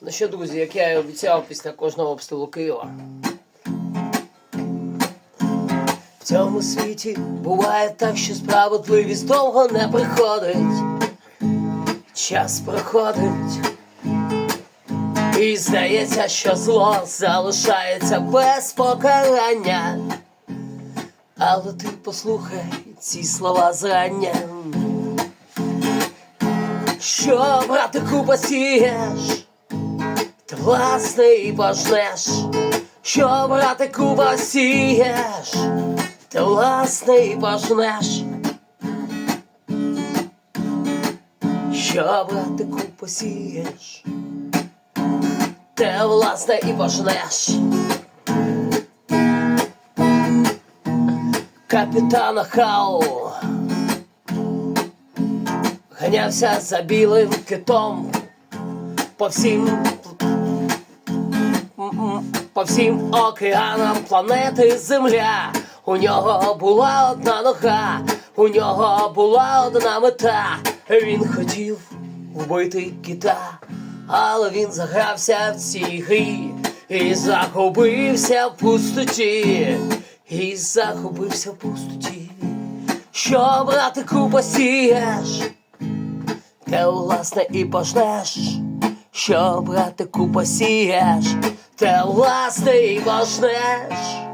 Ну що, друзі, як я і обіцяв після кожного обстрілу Києва. В цьому світі буває так, що справедливість довго не приходить. Час проходить. І здається, що зло залишається без покарання. Але ти послухай ці слова зрання. Що, братику, посієш, і пожнеш. Що, братику, посієш, ти власне і пожнеш. Що, братику, посієш, ти власне і пожнеш. Капітана Хау ганявся за білим китом по всім по всім океанам планети Земля. У нього була одна нога, у нього була одна мета. Він хотів вбити кита, але він загрався в цій грі і загубився в пустоті, і загубився в пустоті. Що, братику, посієш? Те власне і пожнеш, що братику посієш, те власне і пожнеш.